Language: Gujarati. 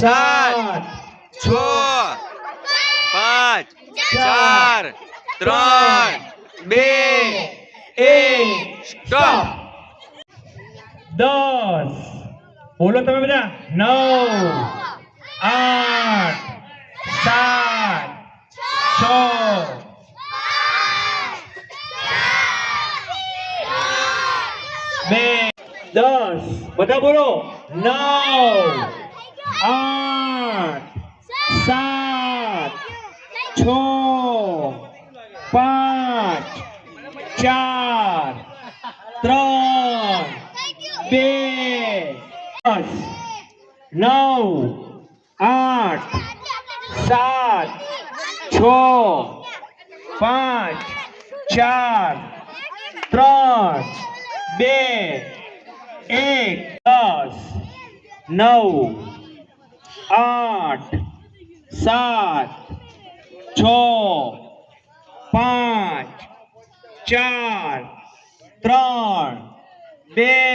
સાત છ પાંચ ચાર ત્રણ બે એક સ્ટોપ દસ બોલો તમે બધા નવ આઠ સાત છ બે દસ બધા બોલો નવ આઠ સાત છ પાંચ ચાર ત્રણ બે દસ નવ આઠ સાત છ પાંચ ચાર ત્રણ બે એક દસ નવ આઠ સાત છ પાંચ ચાર ત્રણ બે